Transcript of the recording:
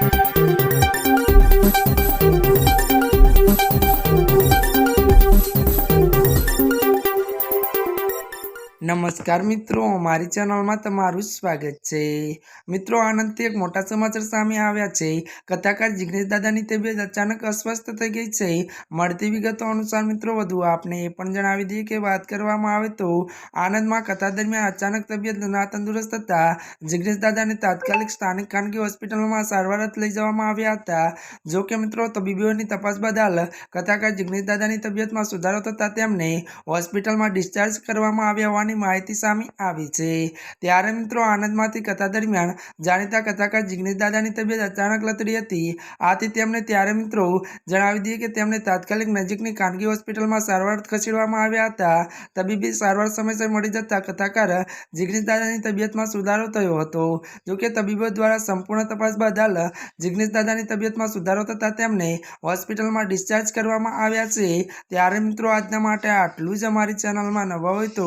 Thank you. નમસ્કાર મિત્રો, મારી ચેનલમાં તમારું સ્વાગત છે. મિત્રો, આનંદથી એક મોટા સમાચાર સામે આવ્યા છે. કથાકાર જિગ્નેશ દાદાની તબિયત અચાનક અસ્વસ્થ થઈ ગઈ છે. મળતી વિગતો અનુસાર મિત્રો, વધુ આપને એ પણ જણાવી દઈએ કે વાત કરવામાં આવે તો આનંદમાં કથા દરમિયાન અચાનક તબિયત ના તંદુરસ્ત હતા જિગ્નેશ દાદાને તાત્કાલિક સ્થાનિક ખાનગી હોસ્પિટલમાં સારવાર લઈ જવામાં આવ્યા હતા. જો કે મિત્રો તબીબીઓની તપાસ બદલ કથાકાર જિગ્નેશ દાદાની તબિયતમાં સુધારો થતાં તેમને હોસ્પિટલમાં ડિસ્ચાર્જ કરવામાં આવ્યા હોવાની માહિતી સામે આવી છે. ત્યારે મિત્રો આનંદમાંથી કથા દરમિયાન જાણીતા કથાકાર જિગ્નેશ દાદાની તબિયત અચાનક લથડી હતી. આથી તેમને ત્યારે મિત્રો જણાવી દઈએ કે તેમને તાત્કાલિક નજીકની ખાનગી હોસ્પિટલમાં સારવાર ખસેડવામાં આવ્યા હતા. તબીબી સારવાર સમયસર મળી જતા કથાકાર જિગ્નેશ દાદાની તબિયતમાં સુધારો થયો હતો. જોકે તબીબો દ્વારા સંપૂર્ણ તપાસ બાદ હાલ જિગ્નેશ દાદાની તબિયતમાં સુધારો થતાં તેમને હોસ્પિટલમાં ડિસ્ચાર્જ કરવામાં આવ્યા છે. ત્યારે મિત્રો આજના માટે આટલું જ. અમારી ચેનલમાં નવા હોય તો